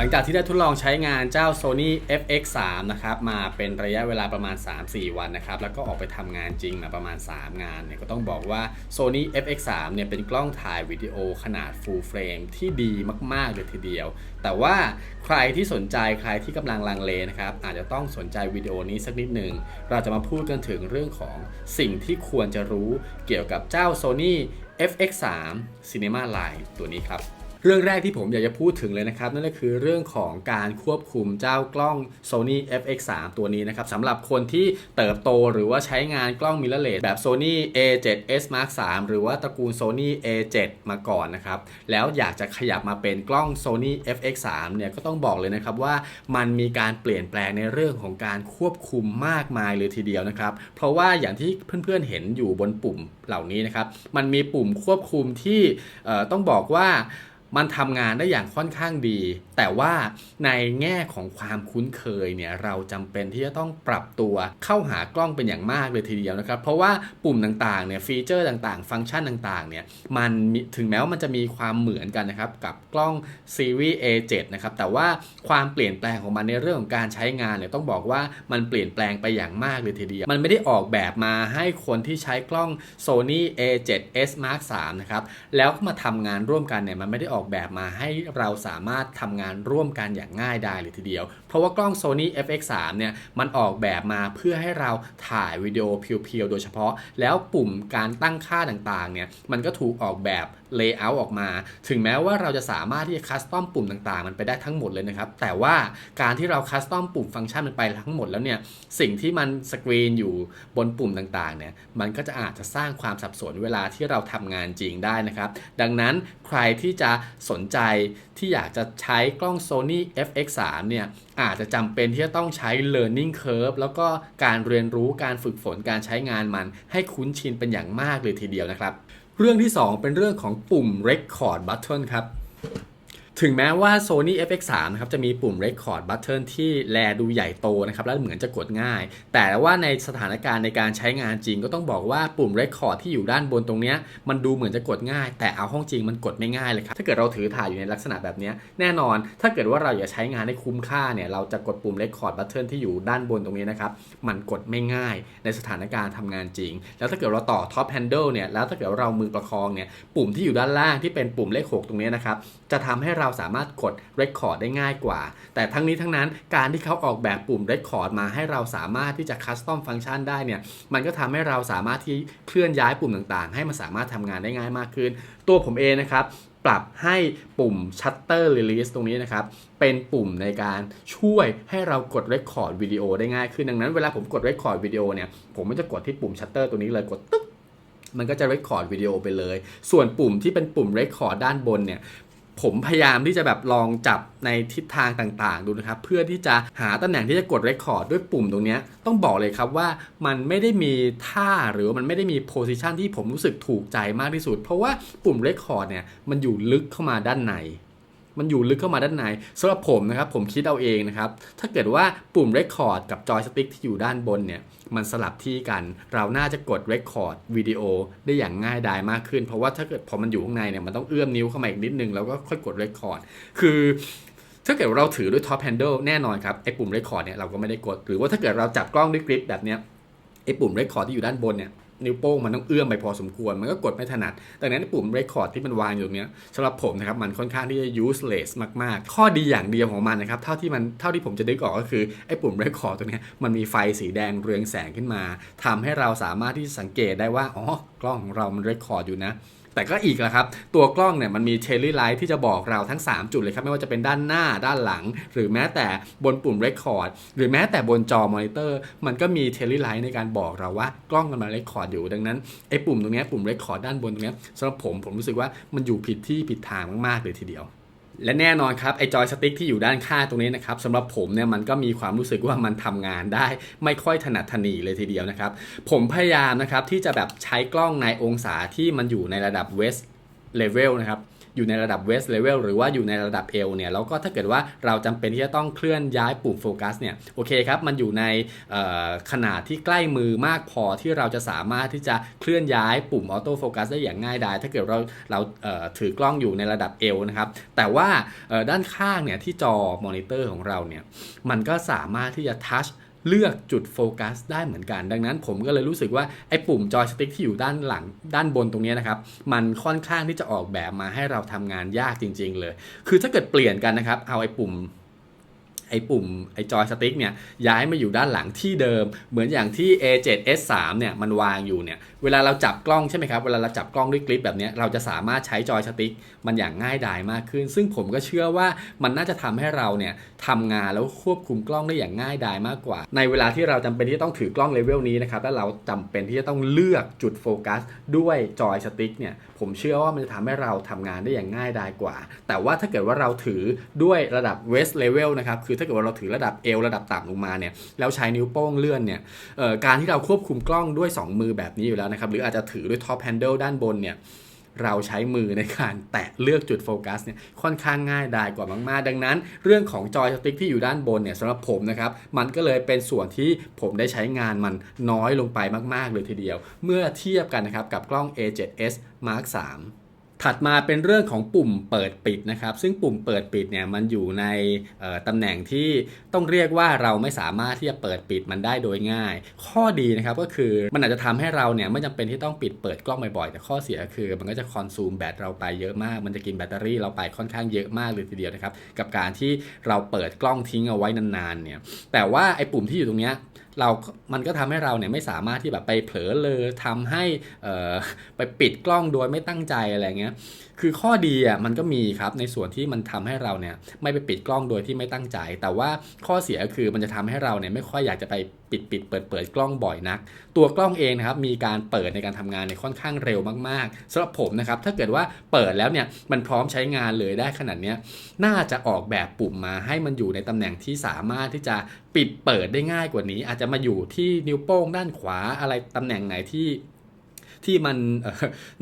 หลังจากที่ได้ทดลองใช้งานเจ้า Sony FX3 นะครับมาเป็นระยะเวลาประมาณ 3-4 วันนะครับแล้วก็ออกไปทำงานจริงมาประมาณ 3 งานเนี่ยก็ต้องบอกว่า Sony FX3 เนี่ยเป็นกล้องถ่ายวิดีโอขนาด full frame ที่ดีมาก ๆ เลยทีเดียว แต่ว่าใครที่สนใจใครที่กำลังลังเลนะครับอาจจะต้องสนใจวิดีโอนี้สักนิดหนึ่งเราจะมาพูดกันถึงเรื่องของสิ่งที่ควรจะรู้เกี่ยวกับเจ้า Sony FX3 Cinema Line ตัวนี้ครับ เรื่องแรกที่ผมอยากจะพูดถึงเลยนะครับ นั่นก็คือเรื่องของการควบคุมเจ้ากล้อง Sony FX3 ตัวนี้นะครับสำหรับคนที่เติบโตหรือว่าใช้งานกล้อง mirrorless แบบ Sony A7S Mark III หรือว่าตระกูล Sony A7 มาก่อนนะครับแล้วอยากจะขยับมาเป็นกล้อง Sony FX3 เนี่ยก็ต้องบอกเลยนะครับว่ามันมีการเปลี่ยนแปลงในเรื่องของการควบคุมมากมายเลยทีเดียวนะครับ เพราะว่าอย่างที่เพื่อนๆเห็นอยู่บนปุ่มเหล่านี้นะครับมันมีปุ่มควบคุมที่ต้องบอกว่า มันทำงานได้อย่างค่อนข้างดี แต่ว่าในแง่ของความคุ้นเคยเนี่ยเราจำเป็นที่จะต้องปรับตัวเข้าหากล้องเป็นอย่างมากเลยทีเดียวนะครับ เพราะว่าปุ่มต่างๆเนี่ยฟีเจอร์ต่างๆ ฟังก์ชันต่างๆเนี่ยมันถึงแม้ว่ามันจะมีความเหมือนกันนะครับกับกล้องซีรีส์ A7 นะครับแต่ว่าความเปลี่ยนแปลงของมันในเรื่องของการใช้งานเนี่ยต้องบอกว่ามันเปลี่ยนแปลงไปอย่างมากเลยทีเดียว มันไม่ได้ออกแบบมาให้คนที่ใช้กล้อง Sony A7S Mark III นะครับแล้วมาทำงานร่วมกันเนี่ยมันไม่ได้ออกอกแบบมาให้เราสามารถทำงานร่วมกันอย่างง่ายได้เลยทีเดียว เพราะว่ากล้อง Sony FX3 เนี่ยมันออกแบบมาเพื่อให้เราถ่ายวิดีโอเพียวๆ โดยเฉพาะ แล้วปุ่มการตั้งค่าต่างๆ เนี่ยมันก็ถูกออกแบบ layout ออกมา ถึงแม้ว่าเราจะสามารถที่จะคัสตอมปุ่มต่างๆ มันไปได้ทั้งหมดเลยนะครับ แต่ว่าการที่เราคัสตอมปุ่มฟังก์ชันมันไปทั้งหมดแล้วเนี่ย สิ่งที่มันสกรีนอยู่บนปุ่มต่างๆ เนี่ย มันก็จะอาจจะสร้างความสับสนเวลาที่เราทำงานจริงได้นะครับ ดังนั้นใครที่จะสนใจที่อยากจะใช้กล้อง Sony FX3 เนี่ยอาจจะจำเป็นที่จะต้องใช้ learning curve แล้วก็การเรียนรู้การฝึกฝนการใช้งานมัน ให้คุ้นชินเป็นอย่างมากเลยทีเดียวนะครับ เรื่องที่ 2 เป็นเรื่องของปุ่ม record button ครับ ถึงแม้ว่า Sony FX3 นะครับจะมีปุ่ม Record Button ที่แลดูใหญ่โตนะครับและเหมือนจะกดง่าย แต่ว่าในสถานการณ์ในการใช้งานจริงก็ต้องบอกว่าปุ่ม Record ที่อยู่ด้านบนตรงนี้มันดูเหมือนจะกดง่าย แต่เอาห้องจริงมันกดไม่ง่ายเลยครับถ้าเกิดเราถือถ่ายอยู่ในลักษณะแบบนี้แน่นอน ถ้าเกิดว่าเราอยากใช้งานให้คุ้มค่าเนี่ยเราจะกดปุ่ม Record Button ที่อยู่ด้านบนตรงนี้นะครับมันกดไม่ง่าย ในสถานการณ์ทำงานจริง แล้วถ้าเกิดเราต่อ Top Handle เนี่ยแล้วถ้าเกิดเรามือประคองเนี่ยปุ่มที่อยู่ด้านล่างที่เป็นปุ่มเลขหกตรงนี้นะครับ จะทำให้เราสามารถกด Record ได้ง่ายกว่า แต่ทั้งนี้ทั้งนั้นการที่เขาออกแบบปุ่ม Record มาให้เราสามารถที่จะคัสตอมฟังก์ชันได้เนี่ยมันก็ทำให้เราสามารถที่เคลื่อนย้ายปุ่มต่างๆ ให้มันสามารถทำงานได้ง่ายมากขึ้น ตัวผมเองนะครับปรับให้ปุ่ม Shutter Release ตรงนี้นะครับ เป็นปุ่มในการช่วยให้เรากด Record วิดีโอได้ง่ายขึ้นดังนั้นเวลาผมกด Record วิดีโอเนี่ย ผมก็จะกดที่ปุ่ม Shutter ตัวนี้เลยกดตึ๊กมันก็จะ record วิดีโอไปเลย ส่วนปุ่มที่เป็นปุ่ม record ด้านบนเนี่ย ผมพยายามที่จะแบบลองจับในทิศทางต่างๆ ดูนะครับ เพื่อที่จะหาตำแหน่งที่จะกดเรคคอร์ดด้วยปุ่มตรงนี้ต้องบอกเลยครับว่ามันไม่ได้มีท่าหรือมันไม่ได้มีโพซิชันที่ผมรู้สึกถูกใจมากที่สุด เพราะว่าปุ่มเรคคอร์ดเนี่ยมันอยู่ลึกเข้ามาด้านใน มันอยู่ลึกเข้ามาด้านในสำหรับผมนะครับผมคิดเอาเองนะครับ ถ้าเกิดว่าปุ่ม Record กับจอยสติ๊กที่อยู่ด้านบนเนี่ยมันสลับที่กัน เราน่าจะกด Record วิดีโอได้อย่างง่ายดายมากขึ้น เพราะว่าถ้าเกิดพอมันอยู่ข้างในเนี่ยมันต้องเอื้อมนิ้วเข้ามาอีกนิดนึงแล้วก็ค่อยกด Record คือถ้าเกิดเราถือด้วย Top Handle แน่นอนครับไอ้ปุ่ม Record เนี่ยเราก็ไม่ได้กด หรือว่าถ้าเกิดเราจับกล้องด้วยกริปแบบเนี้ยไอ้ปุ่ม Record ที่อยู่ด้านบนเนี่ย นิ้วโป้งมันต้องเอื้อมไปพอสมควร มันก็กดไม่ถนัด ดังนั้นปุ่ม record ที่มันวางอยู่เนี้ยสำหรับผมนะครับมันค่อนข้างที่จะ useless มากๆ ข้อดีอย่างเดียวของมันนะครับเท่าที่มันเท่าที่ผมจะดึกออกก็คือไอ้ปุ่ม record ตัวเนี้ยมันมีไฟสีแดงเรืองแสงขึ้นมาทำให้เราสามารถที่จะสังเกตได้ว่าอ๋อกล้องของเรามัน record อยู่นะ แต่ก็อีกแหละครับ ตัวกล้องเนี่ยมันมีเทลลี่ไลท์ที่จะบอกเราทั้ง 3 จุดเลยครับ ไม่ว่าจะเป็นด้านหน้าด้านหลัง หรือแม้แต่บนปุ่มเรคคอร์ดหรือแม้แต่บนจอมอนิเตอร์ มันก็มีเทลลี่ไลท์ในการบอกเราว่ากล้องกำลังเรคคอร์ดอยู่ดังนั้นไอ้ปุ่มตรงนี้ปุ่มเรคคอร์ดด้านบนตรงนี้สำหรับผมผมรู้สึกว่ามันอยู่ผิดที่ผิดทางมากๆเลยทีเดียว และแน่นอนครับไอ้จอยสติ๊กที่อยู่ด้านข้างตรงนี้นะครับสำหรับผมเนี่ยมันก็มีความรู้สึกว่ามันทำงานได้ ไม่ค่อยถนัดถนีเลยทีเดียวนะครับ ผมพยายามนะครับที่จะแบบใช้กล้องในองศาที่มันอยู่ในระดับเวสเลเวลนะครับ อยู่ในระดับ waist level หรือว่าอยู่ในระดับเอวเนี่ยแล้วก็ถ้าเกิดว่าเราจำเป็นที่จะต้องเคลื่อนย้ายปุ่มโฟกัสเนี่ยโอเคครับมันอยู่ในขนาดที่ใกล้มือมากพอที่เราจะสามารถที่จะเคลื่อนย้ายปุ่มออโต้โฟกัสได้อย่างง่ายดายถ้าเกิดเราเราถือกล้องอยู่ในระดับเอวนะครับแต่ว่าด้านข้างเนี่ยที่จอมอนิเตอร์ของเราเนี่ยมันก็สามารถที่จะทัช เลือกจุดโฟกัสได้เหมือนกัน ดังนั้นผมก็เลยรู้สึกว่าไอ้ปุ่มจอยสติ๊กที่อยู่ด้านหลังด้านบนตรงนี้นะครับ มันค่อนข้างที่จะออกแบบมาให้เราทำงานยากจริง ๆ เลย คือถ้าเกิดเปลี่ยนกันนะครับ เอาไอ้ปุ่มไอ้ปุ่มไอ้จอยสติ๊กเนี่ยย้ายมาอยู่ด้านหลังที่เดิม เหมือนอย่างที่ A7S3 เนี่ยมันวางอยู่เนี่ยเวลาเราจับกล้องใช่ไหมครับ เวลาเราจับกล้องด้วยคลิปแบบนี้เราจะสามารถใช้จอยสติ๊กมันอย่างง่ายดายมากขึ้น ซึ่งผมก็เชื่อว่ามันน่าจะทำให้เราเนี่ยทำงานแล้วควบคุมกล้องได้อย่างง่ายดายมากกว่า ในเวลาที่เราจำเป็นที่จะต้องถือกล้องเลเวลนี้นะครับแล้วเราจำเป็นที่จะต้องเลือกจุดโฟกัสด้วยจอยสติ๊กเนี่ยผมเชื่อว่ามันจะทำให้เราทำงานได้อย่างง่ายดายกว่า แต่ว่าถ้าเกิดว่าเราถือด้วยระดับ waist level นะครับคือถ้าเกิดว่าเราถือระดับเอวระดับต่ำลงมาเนี่ยแล้วใช้นิ้วโป้งเลื่อนเนี่ยการที่เราควบคุมกล้องด้วย 2 มือแบบนี้อยู่แล้วนะครับหรืออาจจะถือด้วยท็อปแฮนเดิลด้านบนเนี่ยเราใช้มือในการแตะเลือกจุดโฟกัสเนี่ยค่อนข้างง่ายดายกว่ามากๆ ดังนั้น เรื่องของจอยสติ๊กที่อยู่ด้านบนเนี่ยสำหรับผมนะครับมันก็เลยเป็นส่วนที่ผมได้ใช้งานมันน้อยลงไปมากๆเลยทีเดียว เมื่อเทียบกันนะครับกับกล้อง A7S Mark 3 ถัดมาเป็นเรื่องของปุ่มเปิดปิดนะครับ ซึ่งปุ่มเปิดปิดเนี่ยมันอยู่ในตำแหน่งที่ต้องเรียกว่าเราไม่สามารถที่จะเปิดปิดมันได้โดยง่าย ข้อดีนะครับก็คือมันอาจจะทำให้เราเนี่ยไม่จำเป็นที่ต้องปิดเปิดกล้องบ่อยๆ แต่ข้อเสียคือ มันก็จะคอนซูมแบตเราไปเยอะมาก มันจะกินแบตเตอรี่เราไปค่อนข้างเยอะมากเลยทีเดียวนะครับกับการที่เราเปิดกล้องทิ้งเอาไว้นานๆเนี่ยแต่ว่าไอ้ปุ่มที่อยู่ตรงเนี้ย เรามันก็ทำให้เราเนี่ยไม่สามารถที่แบบไปเผลอเลยทำให้ไปปิดกล้องโดยไม่ตั้งใจอะไรเงี้ย คือข้อดีอะมันก็มีครับในส่วนที่มันทำให้เราเนี่ยไม่ไปปิดกล้องโดยที่ไม่ตั้งใจ แต่ว่าข้อเสียคือมันจะทำให้เราเนี่ยไม่ค่อยอยากจะไปปิดปิดเปิดเปิดกล้องบ่อยนัก ตัวกล้องเองนะครับมีการเปิดในการทำงานเนี่ยค่อนข้างเร็วมากๆสำหรับผมนะครับถ้าเกิดว่าเปิดแล้วเนี่ยมันพร้อมใช้งานเลยได้ขนาดนี้น่าจะออกแบบปุ่มมาให้มันอยู่ในตำแหน่งที่สามารถที่จะปิดเปิดได้ง่ายกว่านี้ อาจจะมาอยู่ที่นิ้วโป้งด้านขวาอะไรตำแหน่งไหนที่ ที่มัน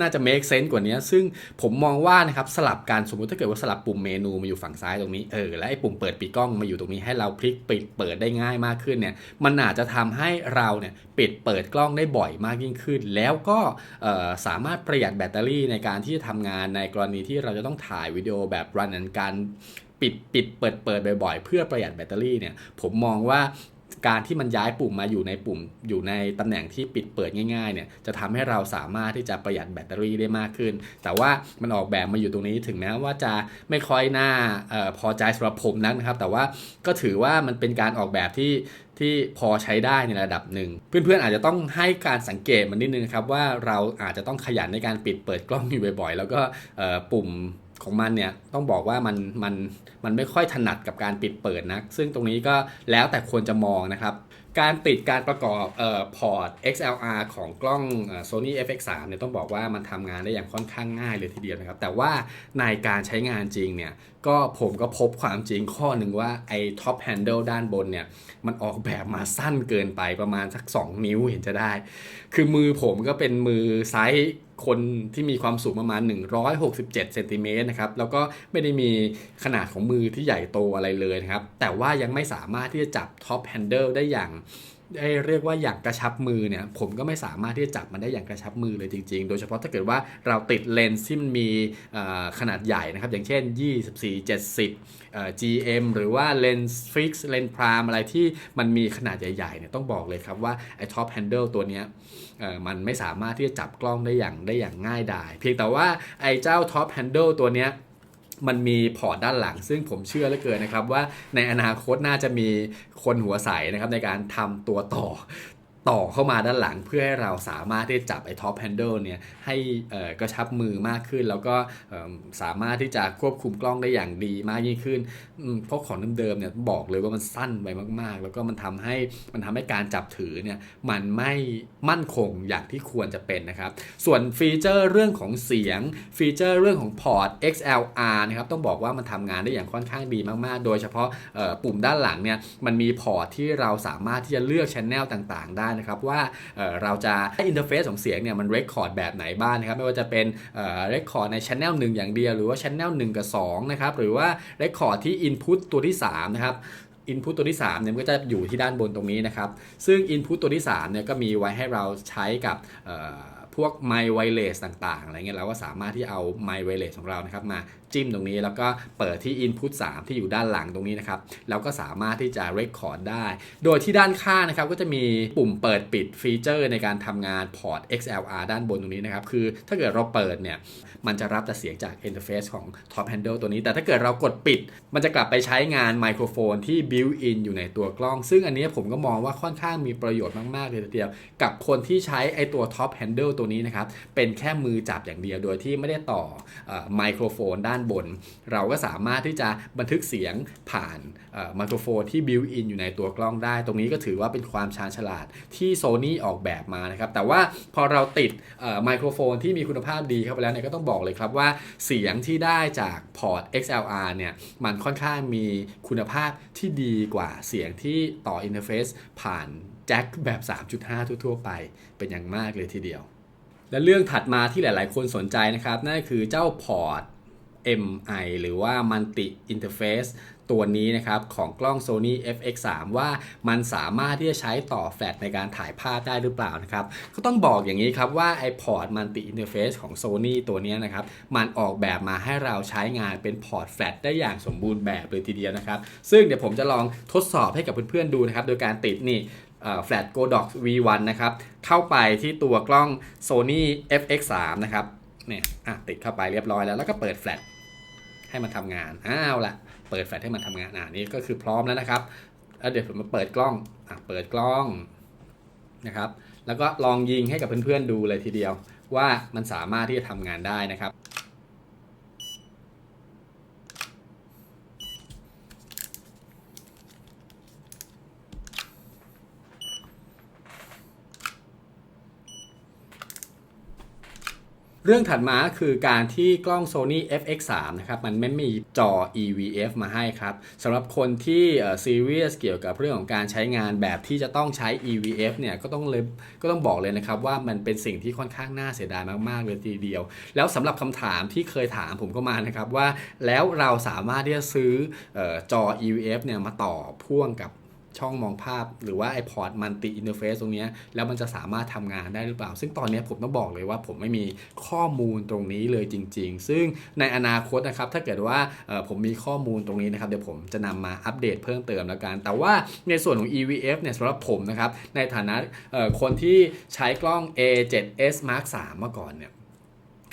น่าจะ make sense กว่านี้ซึ่งผมมองว่านะครับสลับการสมมติถ้าเกิดว่าสลับปุ่มเมนูมาอยู่ฝั่งซ้ายตรงนี้เออและไอ้ปุ่มเปิดปิดกล้องมาอยู่ตรงนี้ให้เราพลิกปิดเปิดได้ง่ายมากขึ้นเนี่ยมันอาจจะทำให้เราเนี่ยปิดเปิดกล้องได้บ่อยมากยิ่งขึ้น แล้วก็สามารถประหยัดแบตเตอรี่ในการที่จะทำงานในกรณีที่เราจะต้องถ่ายวิดีโอแบบ run and การปิดปิดเปิดเปิดบ่อยๆ เพื่อประหยัดแบตเตอรี่เนี่ยผมมองว่า การที่มันย้ายปุ่มมาอยู่ในปุ่ม อยู่ในตำแหน่งที่ปิดเปิดง่ายๆเนี่ยจะทำให้เราสามารถที่จะประหยัดแบตเตอรี่ได้มากขึ้น แต่ว่ามันออกแบบมาอยู่ตรงนี้ถึงแม้ว่าจะไม่ค่อยน่าออพอใจสำหรับผมนักนะครับ แต่ว่าก็ถือว่ามันเป็นการออกแบบที่ที่พอใช้ได้ในระดับหนึ่ง เพื่อนๆอาจจะต้องให้การสังเกตมันนิดนึงครับว่าเราอาจจะต้องขยันในการปิดเปิดกล้องอยู่บ่อยๆ แล้วก็ปุ่ม ของมันเนี่ยต้องบอกว่ามันมันมันไม่ค่อยถนัดกับการปิดเปิดนะซึ่งตรงนี้ก็แล้วแต่ควรจะมองนะครับ การติดการประกอบเอ่อพอร์ต XLR ของกล้อง Sony FX3 เนี่ยต้องบอกว่ามันทำงานได้อย่างค่อนข้างง่ายเลยทีเดียวนะครับ แต่ว่าในการใช้งานจริงเนี่ยก็ผมก็พบความจริงข้อหนึ่งว่าไอ้ top handle ด้านบนเนี่ยมันออกแบบมาสั้นเกินไปประมาณสัก 2 นิ้วเห็นจะได้ คือมือผมก็เป็นมือไซส์ คนที่มีความสูงประมาณ 167เซนติเมตรนะครับ แล้วก็ไม่ได้มีขนาดของมือที่ใหญ่โตอะไรเลยนะครับ แต่ว่ายังไม่สามารถที่จะจับท็อปแฮนเดิลได้อย่าง ได้เรียกว่าอย่างกระชับมือเนี่ยผมก็ไม่สามารถที่จะจับมันได้อย่างกระชับมือเลยจริง ๆ โดยเฉพาะถ้าเกิดว่าเราติดเลนส์ที่มันมีขนาดใหญ่นะครับ อย่างเช่น 24 70เอ่อ GM หรือว่าเลนส์ฟิกซ์เลนส์พรามอะไรที่มันมีขนาดใหญ่ๆเนี่ยต้องบอกเลยครับว่าไอ้ท็อปแฮนเดิลตัวเนี้ยมันไม่สามารถที่จะจับกล้องได้อย่างได้อย่างง่ายดาย เพียงแต่ว่าไอ้เจ้า Top Handle ตัวเนี้ย มันมีพอร์ตด้านหลัง ซึ่งผมเชื่อเหลือเกินนะครับว่าในอนาคตน่าจะมีคนหัวใสนะครับในการทำตัวต่อ ต่อเข้ามาด้านหลังเพื่อให้เราสามารถที่จะจับไอ้ท็อปแฮนเดิลเนี่ยให้เอ่อกระชับมือมากขึ้น แล้วก็สามารถที่จะควบคุมกล้องได้อย่างดีมากยิ่งขึ้น เพราะของเดิมๆเนี่ยบอกเลยว่ามันสั้นไปมากๆ แล้วก็มันทำให้มันทำให้การจับถือเนี่ยมันไม่มั่นคงอย่างที่ควรจะเป็นนะครับ ส่วนฟีเจอร์เรื่องของเสียงฟีเจอร์เรื่องของพอร์ต XLR นะครับต้องบอกว่ามันทำงานได้อย่างค่อนข้างดีมากๆ โดยเฉพาะเอ่อปุ่มด้านหลังเนี่ยมันมีพอร์ตที่เราสามารถที่จะเลือกชแนลต่างๆ ได้นะครับว่าเเราจะอินเทอร์เฟซของเสียงเนี่ยมันเรคคอร์ดแบบไหนบ้างนะครับไม่ว่าจะเป็นเรคคอร์ดในช anel 1อย่างเดียว หรือว่าช anel 1 กับ2นะครับหรือว่าเรคคอร์ดที่ Input ตัวที่3นะครับ Input ตัวที่ 3 เนี่ยมันก็จะอยู่ที่ด้านบนตรงนี้นะครับ ซึ่ง Input ตัวที่ 3 เนี่ยก็มีไว้ให้เราใช้กับพวกไมค์ไวเลสต่างๆ อะไรเงี้ยเราก็สามารถที่เอาไมค์ไวเลสของเรานะครับมาจิ้มตรงนี้แล้วก็เปิดที่ Input 3 ที่อยู่ด้านหลังตรงนี้นะครับแล้วก็สามารถที่จะ Record ได้ โดยที่ด้านข้างนะครับก็จะมีปุ่มเปิดปิดฟีเจอร์ในการทำงานพอร์ต XLR ด้านบนตรงนี้นะครับ คือถ้าเกิดเราเปิดเนี่ยมันจะรับแต่เสียงจาก Interface ของ Top Handle ตัวนี้ แต่ถ้าเกิดเรากดปิด มันจะกลับไปใช้งานไมโครโฟนที่ built in อยู่ในตัวกล้อง ซึ่งอันนี้ผมก็มองว่าค่อนข้างมีประโยชน์มาก ๆ เลยทีเดียว กับคนที่ใช้ไอตัว Top Handle ตัวนี้นะครับ เป็นแค่มือจับอย่างเดียวโดยที่ไม่ได้ต่อไมโครโฟนด้านบน เราก็สามารถที่จะบันทึกเสียงผ่านไมโครโฟนที่ built in อยู่ในตัวกล้องได้ ตรงนี้ก็ถือว่าเป็นความชาญฉลาดที่ Sony ออกแบบมานะครับ แต่ว่าพอเราติดไมโครโฟนที่มีคุณภาพดีเข้าไปแล้วเนี่ยก็ต้องบอกเลยครับว่าเสียงที่ได้จากพอร์ต XLR เนี่ยมันค่อนข้างมีคุณภาพที่ดีีกว่าเสียงที่ต่ออินเทอร์เฟซผ่านแจ็คแบบ 3.5 ทั่วๆ ไปเป็นอย่างมากเลยทีเดียว และเรื่องถัดมาที่หลายๆ คนสนใจนะครับ นั่นคือเจ้าพอร์ต MI หรือว่า Multi Interface ตัวนี้นะครับของกล้อง Sony FX3 ว่ามันสามารถที่จะใช้ต่อแฟลชในการถ่ายภาพได้หรือเปล่านะครับก็ต้องบอกอย่างนี้ครับว่าไอพอร์ต Multi Interface ของ Sony ตัวนี้นะครับมันออกแบบมาให้เราใช้งานเป็นพอร์ตแฟลชได้อย่างสมบูรณ์แบบเลยทีเดียวนะครับซึ่งเดี๋ยวผมจะลองทดสอบให้กับเพื่อนๆดูนะครับโดยการติดนี่แฟลช Godox V1 นะครับเข้าไปที่ตัวกล้อง Sony FX3 นะครับเนี่ยอะติดเข้าไปเรียบร้อยแล้วแล้วก็เปิดแฟลชให้มันทำงานอ้าวละ เปิดแฟลชให้มันทำงานอ่านี่ก็คือพร้อมแล้วนะครับแล้วเดี๋ยวผมมาเปิดกล้องอะเปิดกล้องนะครับ แล้วก็ลองยิงให้กับเพื่อนๆดูเลยทีเดียว ว่ามันสามารถที่จะทำงานได้นะครับ เรื่องถัดมาคือการที่กล้อง Sony FX3 นะครับมันไม่มีจอ EVF มาให้ครับสำหรับคนที่ซีเรียสเกี่ยวกับเรื่องของการใช้งานแบบที่จะต้องใช้ EVF เนี่ยก็ต้องเลยก็ต้องบอกเลยนะครับว่ามันเป็นสิ่งที่ค่อนข้างน่าเสียดายมากๆเลยทีเดียว แล้วสำหรับคำถามที่เคยถามผมก็มานะครับว่าแล้วเราสามารถที่จะซื้อออจอ EVF เนี่ยมาต่อพ่วงกับ ช่องมองภาพ หรือว่าไอพอร์ตมันติอินเทอร์เฟซตรงนี้ แล้วมันจะสามารถทำงานได้หรือเปล่า ซึ่งตอนนี้ผมต้องบอกเลยว่าผมไม่มีข้อมูลตรงนี้เลยจริง ๆ ซึ่งในอนาคตนะครับถ้าเกิดว่าผมมีข้อมูลตรงนี้นะครับเดี๋ยวผมจะนำมาอัปเดตเพิ่มเติมแล้วกัน แต่ว่าในส่วนของ EVF เนี่ยสำหรับผมนะครับในฐานะคนที่ใช้กล้อง A7S Mark 3มาก่อนเนี่ย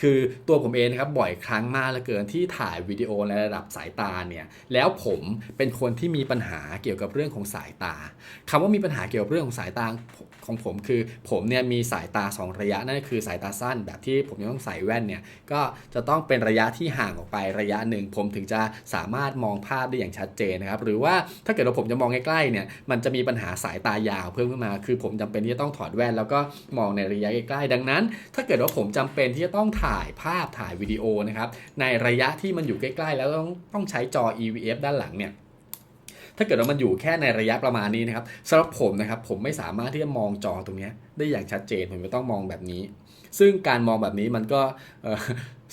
คือตัวผมเองนะครับบ่อยครั้งมากเหลือเกินที่ถ่ายวิดีโอในระดับสายตาเนี่ยแล้วผมเป็นคนที่มีปัญหาเกี่ยวกับเรื่องของสายตาคำว่ามีปัญหาเกี่ยวกับเรื่องของสายตา ของผมคือผมเนี่ยมีสายตา 2 ระยะนั่นคือสายตาสั้นแบบที่ผมยังต้องใส่แว่นเนี่ยก็จะต้องเป็นระยะที่ห่างออกไประยะหนึ่ง ผมถึงจะสามารถมองภาพได้อย่างชัดเจนนะครับหรือว่าถ้าเกิดว่าผมจะมองใกล้ๆเนี่ยมันจะมีปัญหาสายตายาวเพิ่มขึ้นมา คือผมจำเป็นที่จะต้องถอดแว่น แล้วก็มองในระยะใกล้ๆดังนั้น ถ้าเกิดว่าผมจำเป็นที่จะต้องถ่ายภาพถ่ายวิดีโอนะครับในระยะที่มันอยู่ใกล้ๆ แล้วต้องต้องใช้จอ EVF ด้านหลังเนี่ย ถ้าเกิดว่ามันอยู่แค่ในระยะประมาณนี้นะครับสำหรับผมนะครับผมไม่สามารถที่จะมองจอตรงนี้ได้อย่างชัดเจนผมจะต้องมองแบบนี้ ซึ่งการมองแบบนี้มันก็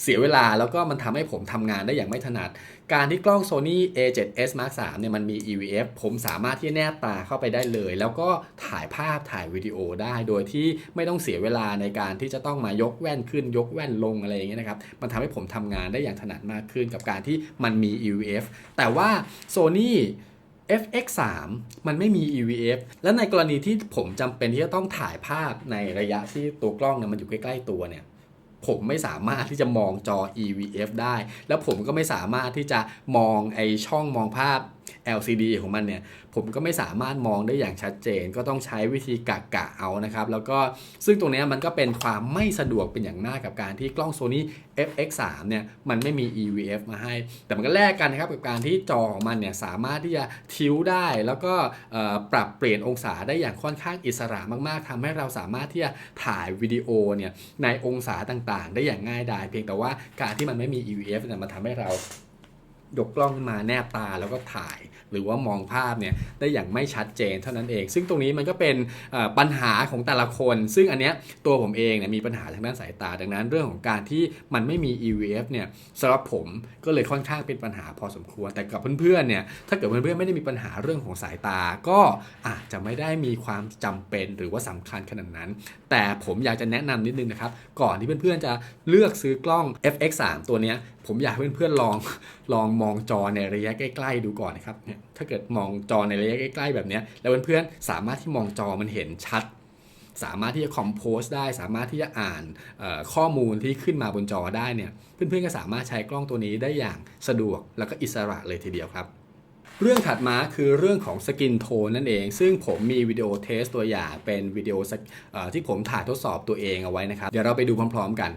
เสียเวลาแล้วก็มันทำให้ผมทำงานได้อย่างไม่ถนัด การที่กล้อง Sony A7S Mark 3เนี่ยมันมี EVF ผมสามารถที่แนบตาเข้าไปได้เลย แล้วก็ถ่ายภาพถ่ายวิดีโอได้โดยที่ไม่ต้องเสียเวลาในการที่จะต้องมายกแว่นขึ้นยกแว่นลงอะไรอย่างเงี้ยนะครับ มันทำให้ผมทำงานได้อย่างถนัดมากขึ้นกับการที่มันมี EVF แต่ว่า Sony FX3 มันไม่มี EVF และในกรณีที่ผมจำเป็นที่จะต้องถ่ายภาพในระยะที่ตัวกล้องเนี่ยมันอยู่ใกล้ๆตัวเนี่ยผมไม่สามารถที่จะมองจอ EVF ได้ แล้วผมก็ไม่สามารถที่จะมองไอช่องมองภาพ LCD ของมันเนี่ยผมก็ไม่สามารถมองได้อย่างชัดเจน ก็ต้องใช้วิธีกะกะเอานะครับ แล้วก็ซึ่งตรงนี้มันก็เป็นความไม่สะดวกเป็นอย่างมากกับการที่กล้อง Sony FX3 เนี่ยมันไม่มี EVF มาให้ แต่มันก็แลกกันนะครับกับการที่จอของมันเนี่ยสามารถที่จะทิวได้ แล้วก็ปรับเปลี่ยนองศาได้อย่างค่อนข้างอิสระมาก ๆทำให้เราสามารถที่จะถ่ายวิดีโอเนี่ยในองศาต่างๆ ได้อย่างง่ายดายเพียงแต่ว่าการที่มันไม่มี EVF เนี่ยมันทำให้เรา ยกกล้องขึ้นมาแนบตาแล้วก็ถ่าย หรือว่ามองภาพเนี่ยได้อย่างไม่ชัดเจนเท่านั้นเอง ซึ่งตรงนี้มันก็เป็นปัญหาของแต่ละคน ซึ่งอันเนี้ยตัวผมเองเนี่ยมีปัญหาทางด้านสายตา ดังนั้นเรื่องของการที่มันไม่มี EVF เนี่ยสำหรับผมก็เลยค่อนข้างเป็นปัญหาพอสมควร แต่กับเพื่อนๆเนี่ยถ้าเกิดเพื่อนๆไม่ได้มีปัญหาเรื่องของสายตา ก็อาจจะไม่ได้มีความจำเป็นหรือว่าสำคัญขนาดนั้น แต่ผมอยากจะแนะนำนิดนึงนะครับก่อนที่เพื่อนๆจะเลือกซื้อกล้อง FX3 ตัวเนี้ยผมอยากเพื่อนๆลองลองมองจอในระยะใกล้ ๆ ดูก่อนนะครับเนี่ยถ้าเกิดมองจอในระยะใกล้ ๆ แบบนี้แล้วเพื่อนๆสามารถที่มองจอมันเห็นชัด สามารถที่จะคอมโพสได้ สามารถที่จะอ่านข้อมูลที่ขึ้นมาบนจอได้เนี่ยเพื่อนๆก็สามารถใช้กล้องตัวนี้ได้อย่างสะดวกแล้วก็อิสระเลยทีเดียวครับเรื่องถัดมาคือเรื่องของสกินโทนนั่นเอง ซึ่งผมมีวิดีโอเทสตัวอย่างเป็นวิดีโอที่ผมถ่ายทดสอบตัวเองเอาไว้นะครับ เดี๋ยวเราไปดูพร้อมๆกัน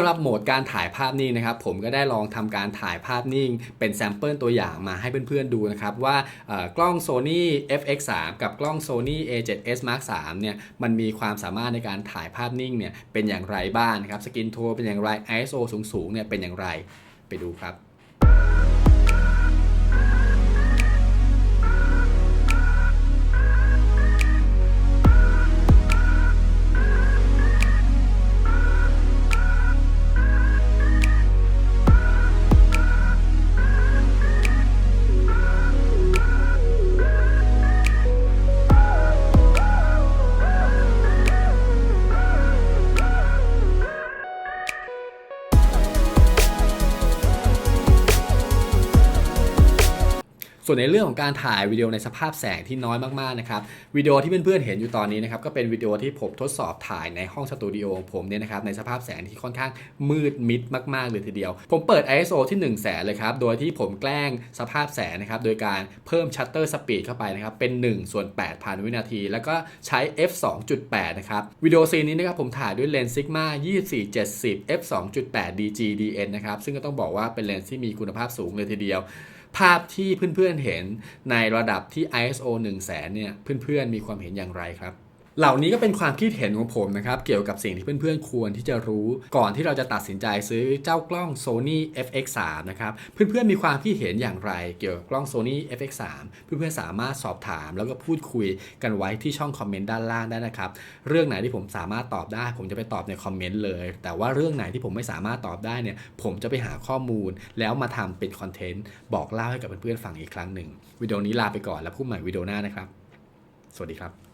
ำหรับโหมดการถ่ายภาพนิ่งนะครับผมก็ได้ลองทำการถ่ายภาพนิ่ง เป็นแซมเปิลตัวอย่างมาให้เพื่อนๆดูนะครับว่ากล้อง Sony FX3 กับกล้อง Sony A7S Mark 3เนี่ยมันมีความสามารถในการถ่ายภาพนิ่งเนี่ยเป็นอย่างไรบ้างนะครับสกินโทเป็นอย่างไร ISO สูงๆเนี่ยเป็นอย่างไรไปดูครับ ส่วนในเรื่องของการถ่ายวิดีโอในสภาพแสงที่น้อยมากๆนะครับวิดีโอที่เพื่อนๆเห็นอยู่ตอนนี้นะครับก็เป็นวิดีโอที่ผมทดสอบถ่ายในห้องสตูดิโอของผมเนี่ยนะครับในสภาพแสงที่ค่อนข้างมืดมิดมากๆเลยทีเดียว ผมเปิด ISO ที่1 0 0 0 0แสนเลยครับโดยที่ผมแกล้งสภาพแสงนะครับโดยการเพิ่มชัตเตอร์สปีดเข้าไปนะครับเป็น1ส่วน8,000 วินาที แล้วก็ใช้ f 2.8นะครับวิดีโอซีนนี้นะครับผมถ่ายด้วยเลนส์ Sigma 2470 f 2.8 DG DN นะครับซึ่งก็ต้องบอกว่าเป็นเลนส์ที่มีคุณภาพสูงเลยทีเดียว ภาพที่เพื่อนๆเห็นในระดับที่ ISO 1 0 0 0 0แสนเนี่ยเพื่อนๆมีความเห็นอย่างไรครับ เหล่านี้ก็เป็นความคิดเห็นของผมนะครับ เกี่ยวกับสิ่งที่เพื่อนๆควรที่จะรู้ก่อนที่เราจะตัดสินใจซื้อเจ้ากล้อง Sony FX3 นะครับเพื่อนๆมีความคิดเห็นอย่างไร เกี่ยวกับกล้อง Sony FX3 เพื่อนๆสามารถสอบถาม แล้วก็พูดคุยกันไว้ที่ช่องคอมเมนต์ด้านล่างได้นะครับเรื่องไหนที่ผมสามารถตอบได้ ผมจะไปตอบในคอมเมนต์เลย แต่ว่าเรื่องไหนที่ผมไม่สามารถตอบได้เนี่ยผมจะไปหาข้อมูล แล้วมาทำเป็นคอนเทนต์บอกเล่าให้กับเพื่อนๆฟังอีกครั้งหนึ่งวิดีโอนี้ลาไปก่อนแล้วพบใหม่วิดีโอหน้านะครับ สวัสดีครับ